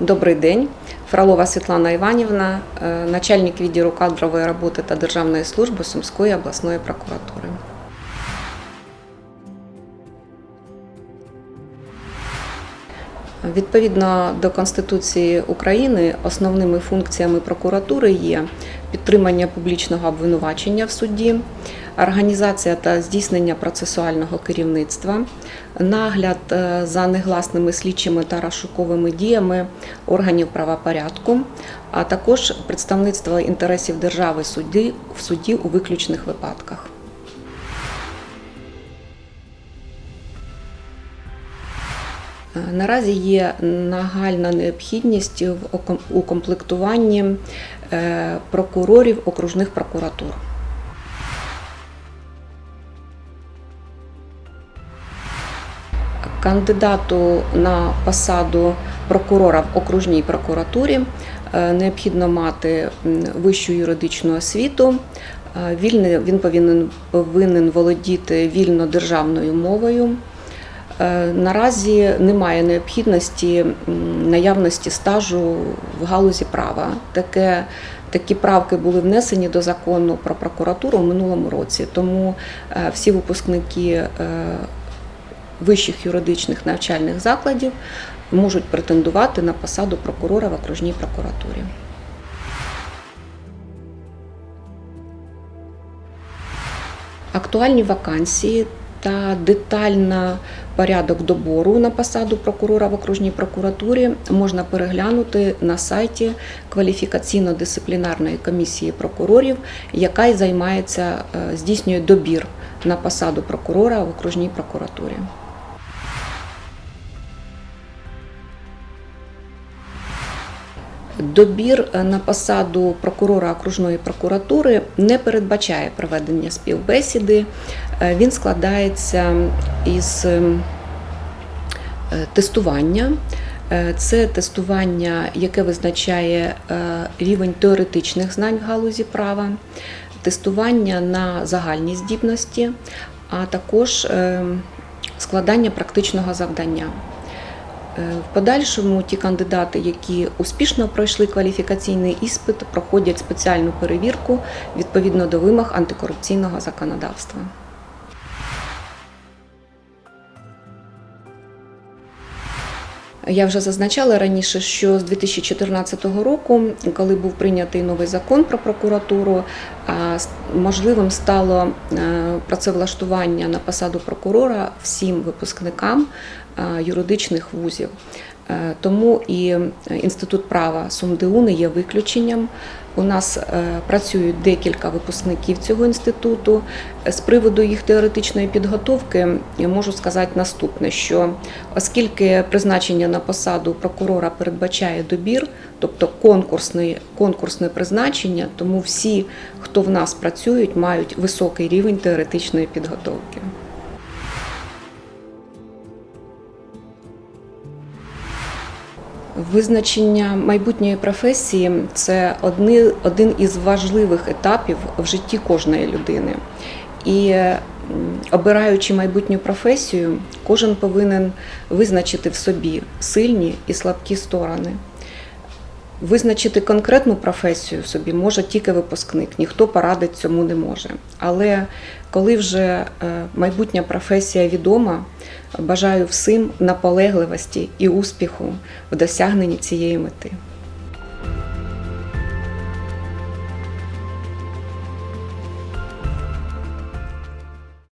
Добрий день. Фролова Світлана Іванівна, е, начальник відділу кадрової роботи та державної служби Сумської обласної прокуратури. Відповідно до Конституції України, основними функціями прокуратури є підтримання публічного обвинувачення в суді, організація та здійснення процесуального керівництва, нагляд е, за негласними слідчими та розшуковими діями органів правопорядку, а також представництво інтересів держави судді в суді у виключних випадках. Наразі є нагальна необхідність в укомплектуванні е, прокурорів окружних прокуратур. Кандидату на посаду прокурора в окружній прокуратурі е, необхідно мати вищу юридичну освіту. Е, він повинен, повинен володіти вільно державною мовою. Е, Наразі немає необхідності наявності стажу в галузі права. Таке, такі правки були внесені до закону про прокуратуру в минулому році. Тому е, всі випускники е, вищих юридичних навчальних закладів можуть претендувати на посаду прокурора в окружній прокуратурі. Актуальні вакансії та детальна порядок добору на посаду прокурора в окружній прокуратурі можна переглянути на сайті кваліфікаційно-дисциплінарної комісії прокурорів, яка й займається е, здійснює добір на посаду прокурора в окружній прокуратурі. Добір е, на посаду прокурора окружної прокуратури не передбачає проведення співбесіди. Е, Він складається із е, тестування. Це тестування, яке визначає рівень теоретичних знань в галузі права, тестування на загальні здібності, а також складання практичного завдання. Е, В подальшому ті кандидати, які успішно пройшли кваліфікаційний іспит, проходять спеціальну перевірку відповідно до вимог антикорупційного законодавства. Я вже зазначала раніше, що з 2014 року, коли був прийнятий новий закон про прокуратуру, можливим стало е, працевлаштування на посаду прокурора всім випускникам е, юридичних вузів. Е, Тому і інститут права Сумдеуни є виключенням. У нас е, працюють декілька випускників цього інституту. З приводу їх теоретичної підготовки я можу сказати наступне: що оскільки призначення на посаду прокурора передбачає добір, тобто конкурсне, конкурсне призначення, тому всі, хто в нас працюють, мають високий рівень теоретичної підготовки. Визначення майбутньої професії це одни, один із важливих етапів в житті кожної людини. І обираючи майбутню професію, кожен повинен визначити в собі сильні і слабкі сторони. Визначити конкретну професію собі може тільки випускник, ніхто порадить цьому не може. Але коли вже е, майбутня професія відома, бажаю всім наполегливості і успіху в досягненні цієї мети.